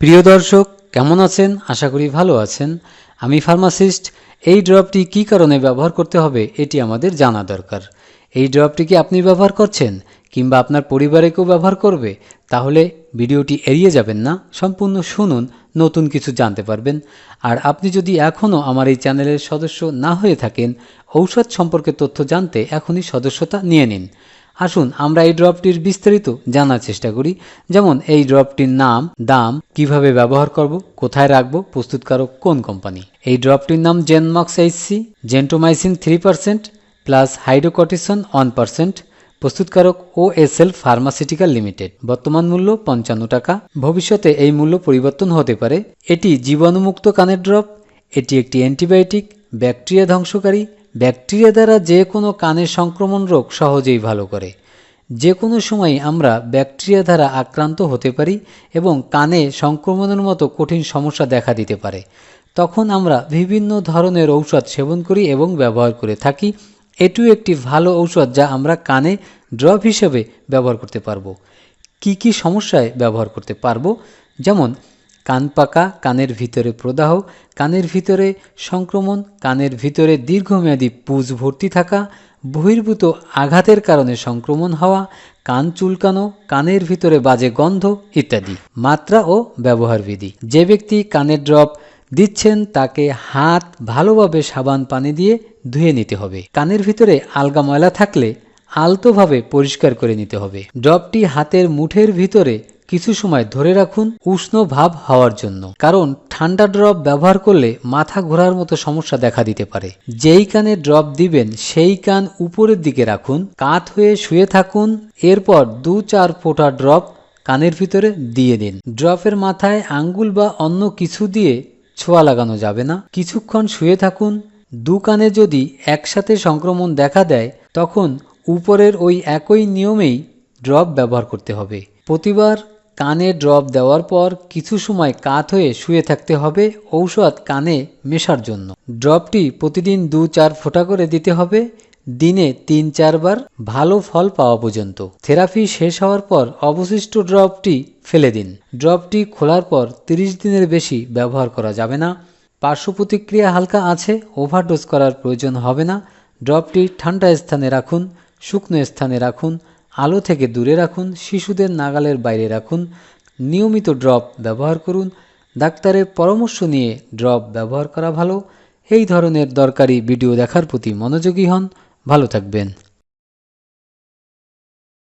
প্রিয় দর্শক, কেমন আছেন? আশা করি ভালো আছেন। আমি ফার্মাসিস্ট। এই ড্রপটি কী কারণে ব্যবহার করতে হবে, এটি আমাদের জানা দরকার। এই ড্রপটি কি আপনি ব্যবহার করছেন, কিংবা আপনার পরিবারে কেউ ব্যবহার করবে? তাহলে ভিডিওটি এড়িয়ে যাবেন না, সম্পূর্ণ শুনুন, নতুন কিছু জানতে পারবেন। আর আপনি যদি এখনও আমার এই চ্যানেলের সদস্য না হয়ে থাকেন, ঔষধ সম্পর্কে তথ্য জানতে এখনই সদস্যতা নিয়ে নিন। আসুন, আমরা এই ড্রপটির বিস্তারিত জানার চেষ্টা করি। যেমন, এই ড্রপটির নাম, দাম, কীভাবে ব্যবহার করব, কোথায় রাখব, প্রস্তুতকারক কোন কোম্পানি? এই ড্রপটির নাম Genmox HC gentamicin three percent plus hydrocortisone one percent প্রস্তুতকারক O S L pharmaceutical limited. বর্তমান মূল্য পঞ্চান্ন টাকা। ভবিষ্যতে এই মূল্য পরিবর্তন হতে পারে। এটি জীবাণুমুক্ত কানের ড্রপ। এটি একটি অ্যান্টিবায়োটিক, ব্যাকটেরিয়া ধ্বংসকারী ব্যাকটেরিয়া দ্বারা যে কোনো কানের সংক্রমণ রোগ সহজেই ভালো করে। যে কোনো সময় আমরা ব্যাকটেরিয়া দ্বারা আক্রান্ত হতে পারি এবং কানে সংক্রমণের মতো কঠিন সমস্যা দেখা দিতে পারে। তখন আমরা বিভিন্ন ধরনের ঔষধ সেবন করি এবং ব্যবহার করে থাকি। এটিও একটি ভালো ঔষধ যা আমরা কানে ড্রপ হিসেবে ব্যবহার করতে পারব। কি কি সমস্যায় ব্যবহার করতে পারব? যেমন কান পাকা, কানের ভিতরে প্রদাহ, কানের ভিতরে সংক্রমণ, কানের ভিতরে দীর্ঘমেয়াদী পুজ ভর্তি থাকা, বহির্ভূত আঘাতের কারণে সংক্রমণ হওয়া, কান চুলকানো, কানের ভিতরে বাজে গন্ধ ইত্যাদি। মাত্রা ও ব্যবহার বিধি যে ব্যক্তি কানের ড্রপ দিচ্ছেন, তাকে হাত ভালোভাবে সাবান পানি দিয়ে ধুয়ে নিতে হবে। কানের ভিতরে আলগা ময়লা থাকলে আলতোভাবে পরিষ্কার করে নিতে হবে। ড্রপটি হাতের মুঠের ভিতরে কিছু সময় ধরে রাখুন উষ্ণ ভাব হওয়ার জন্য। কারণ ঠান্ডা ড্রপ ব্যবহার করলে মাথা ঘোরার মতো সমস্যা দেখা দিতে পারে। যেই কানে ড্রপ দিবেন, সেই কান উপরের দিকে রাখুন, কাত হয়ে শুয়ে থাকুন, এরপর দু চার ফোঁটা ড্রপ কানের ভিতরে দিয়ে দিন। ড্রপের মাথায় আঙ্গুল বা অন্য কিছু দিয়ে ছোঁয়া লাগানো যাবে না। কিছুক্ষণ শুয়ে থাকুন। দু কানে যদি একসাথে সংক্রমণ দেখা দেয়, তখন উপরের ওই একই নিয়মেই ড্রপ ব্যবহার করতে হবে। প্রতিবার কানে ড্রপ দেওয়ার পর কিছু সময় কাত হয়ে শুয়ে থাকতে হবে, ঔষধ কানে মেশার জন্য। ড্রপটি প্রতিদিন দু চার ফোঁটা করে দিতে হবে, দিনে তিন চারবার ভালো ফল পাওয়া পর্যন্ত। থেরাপি শেষ হওয়ার পর অবশিষ্ট ড্রপটি ফেলে দিন। ড্রপটি খোলার পর 30 দিনের বেশি ব্যবহার করা যাবে না। পার্শ্ব প্রতিক্রিয়া হালকা আছে, ওভারডোজ করার প্রয়োজন হবে না। ড্রপটি ঠান্ডা স্থানে রাখুন, শুকনো স্থানে রাখুন আলো থেকে দূরে রাখুন, শিশুদের নাগালের বাইরে রাখুন, নিয়মিত ড্রপ ব্যবহার করুন, ডাক্তারের পরামর্শ নিয়ে ড্রপ ব্যবহার করা ভালো। এই ধরনের দরকারি ভিডিও দেখার প্রতি মনোযোগী হন। ভালো থাকবেন।